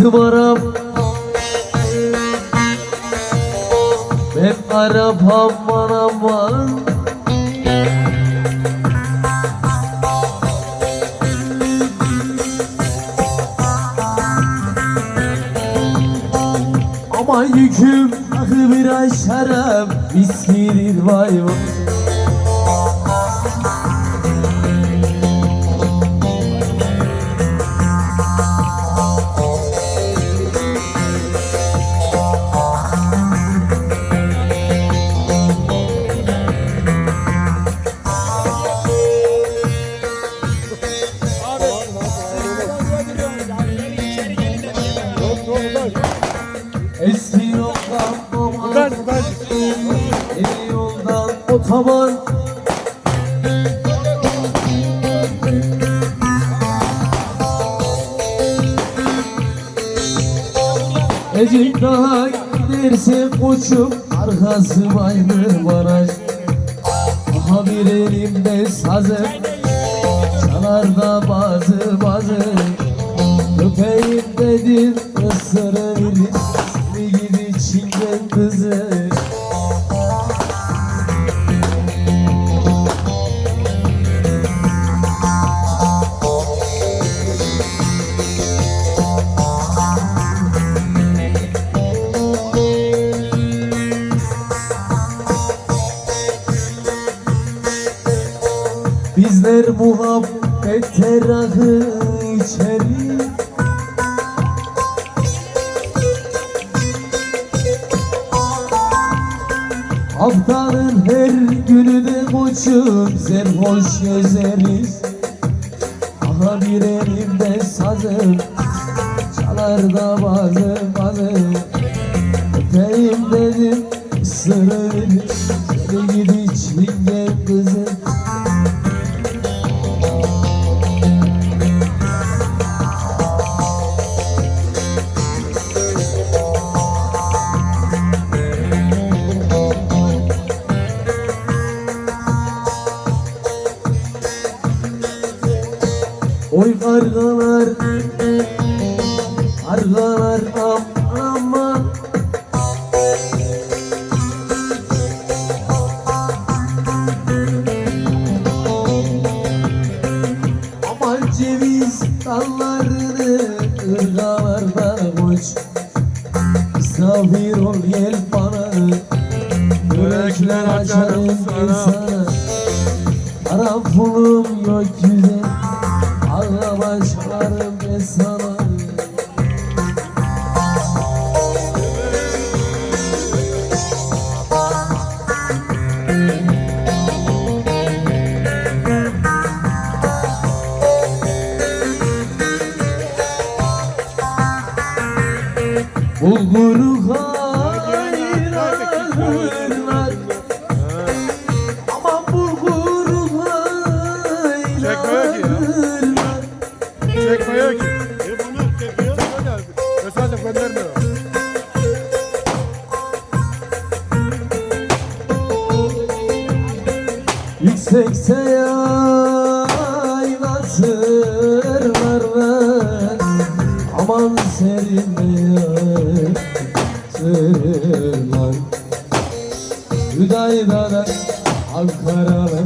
Atım aram Ben arabam aman Aman yüküm akı biraz şarap Viskidir vay vay otoban Ecik daha giderse koçum Arkası aynı baraj. Aha bir elimde sazım Çalar da bazı bazı. Öpeyim dedim ısırırım Seni gidi çingen kızı Bizler muhabbet rakı içeri. Haftanın her günü de koçum Serhoş gezeriz Aha bir elimde sazım Çalar da bazı bazı. Öpeyim dedim ısırırım Seni gidi Oy kargalar Kargalar am aman. Aman ceviz dallarını ırgalarda koç. Misafir ol gel bana Börekler açarım sana. Param pulum sana Bulguru Yüksekse yaylasırlar ben Aman serinle yaysırlar Hüdayda'da Ankara'da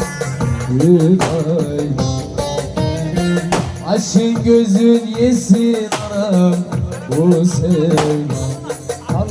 Hüday Aşın gözün yesin anam Bu sevda. Al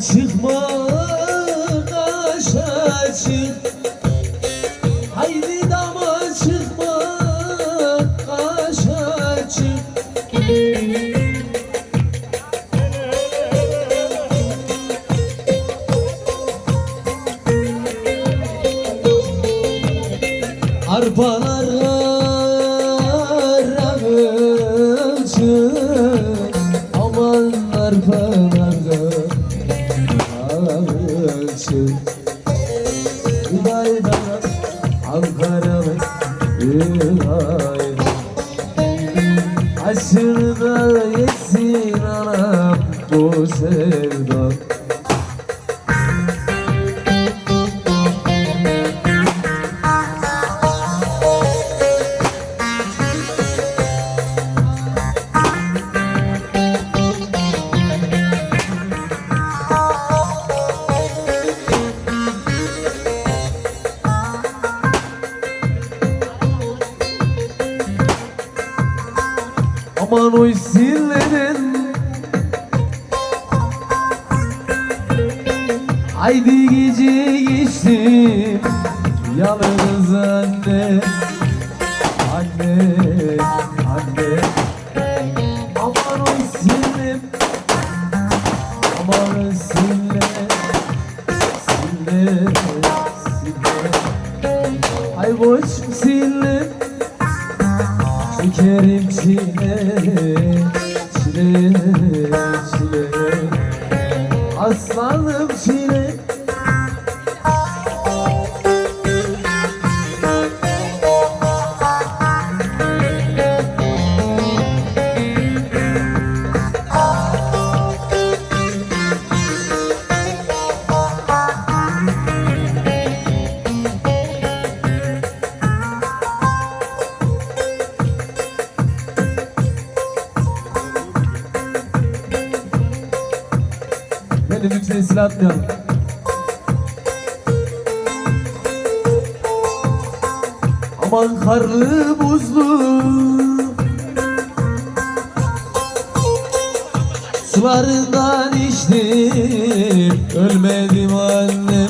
çıkma kaşa çık. Haydi dama çıkma kaşa çık. Arpalar Ankara'nın günaydın Aşırıda yesin anam bu sevda Aman o sillerin. Haydi gece geçtim Yalnız Anne Anne Çekerim çile, çile, çile Aslanım çile Beni lütfen silah atmayalım Aman karlı buzlu. Sularından içtim. Ölmedim annem